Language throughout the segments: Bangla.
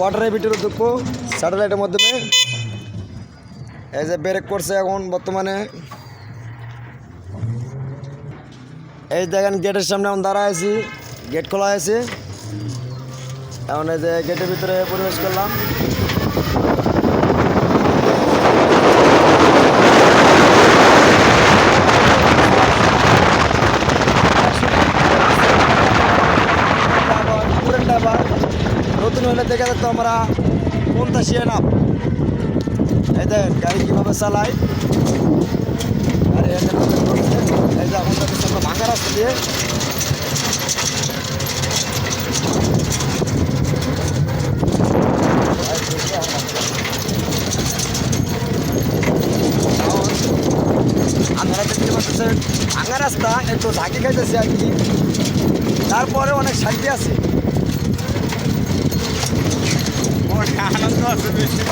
কোয়ার্টারের ভিতরে ঢুকবো স্যাটেলাইটের মাধ্যমে। এই যে ব্রেক করছে এখন বর্তমানে। এই দেখেন গেটের সামনে এখন দাঁড়া আছি, গেট খোলা আছে এখন এই যে গেটের ভিতরে প্রবেশ করলাম আবার পুরেনটা আবার নতুন হলে দেখা যেত আমরা কোনটা পঞ্চাশি নাম। দেখেন গাড়ি কীভাবে চালাই আর। এই যে এখন যাচ্ছে ভাঙা রাস্তা দিয়ে। আপনারা দেখতে ভাঙা রাস্তা, একটু ঝাঁকি খাইতেছে আর কি। তারপরে অনেক শান্তি আছে। আনন্দ আছে বেশি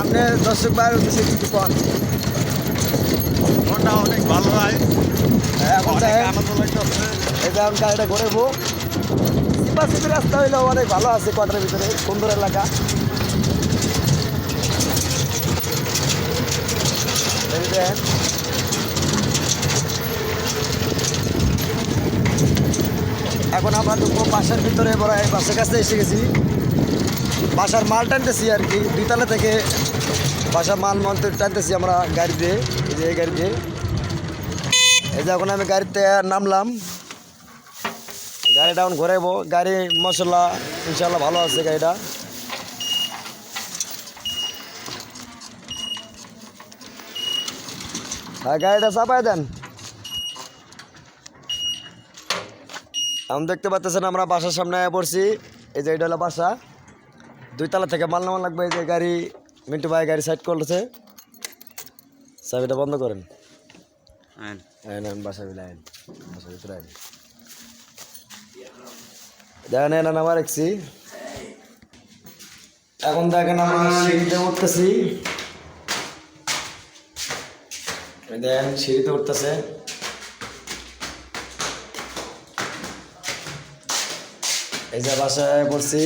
আপনি দর্শক বাইরে কিছু মনটা অনেক ভালো হয়। হ্যাঁ, এখন আনন্দ লাগতেছে। যে আমি গাড়িটা ঘুরেবো রাস্তা হইলেও অনেক ভালো আছে কোয়ার্টারের ভিতরে সুন্দর এলাকা। দেখেন। এখন আমরা ঢুকবো বাসার ভিতরে বড় বাসের কাছে এসে গেছি। বাসার মাল টানতেছি আর কি। দুইতলা থেকে বাসার মাল মাল টানতেছি আমরা গাড়ি দিয়ে। এই যে এই গাড়ি দিয়ে। এই যে এখন আমি গাড়িতে নামলাম। গাড়িটা এখন ঘুরাইবো। গাড়ি মশলা ইনশাল্লাহ ভালো আছে গাড়িটা। হ্যাঁ গাড়িটা চাপাই দেন। এখন দেখতে পাচ্ছেন আমরা বাসার সামনে পড়ছি। এই যে এটা হলো বাসা। দুই তলা থেকে মাল নামা লাগবে এই যে গাড়ি মিন্টু ভাই গাড়ি সাইড করতেছে। চাবিটা বন্ধ করেন। বাসা বিলে আইন। বাসা ভিতরে আইন। দেখেন এনা নামা রাখছি এখন দেখেন আমরা সিঁড়িতে উঠতেছি। দেখেন সিঁড়িতে উঠতেছে। এই যে বাসায় পড়ছি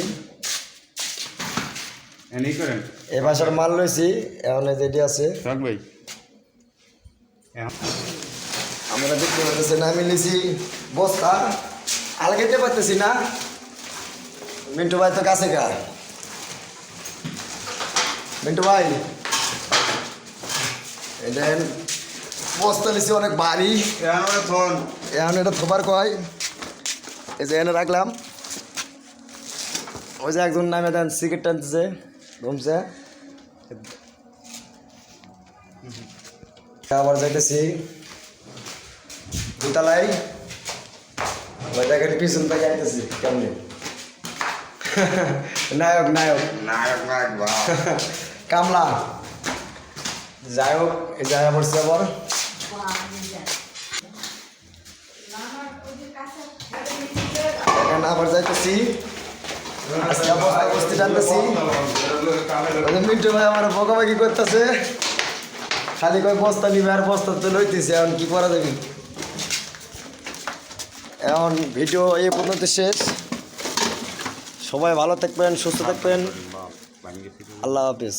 এনেই করেন। এই মাল লইছি এখন যেটি আছে। থাক ভাই। আমরা দেখতে পাচ্ছি না আমি নিছি বস্তা। আলগাইতে পারতেছি না। মিন্টু ভাই তো কাছে গা। মিন্টু ভাই এই বস্তা নিছি অনেক ভারী। এখন এটা থোবার কয়? এই যে এনে রাখলাম। ওই যে একজন নামে দেন সিগারেট টানতেছে। ঘুমছে আবার যাইতেছি। দুতলায়। ওই দেখেন পিছন থেকে আইতেছি কেমনি? নায়ক নায়ক। নায়ক নায়ক কামলা। যাই হোক জায়গা পড়ছে আবার। এখানে আবার যাইতেছি। আজকে খালি কয় বস্তা নিবে আর বস্তা তো লইতেছে, এখন কি করা যাবে? এখন ভিডিও এই পর্যন্ত শেষ। সবাই ভালো থাকবেন, সুস্থ থাকবেন। আল্লাহ হাফিজ।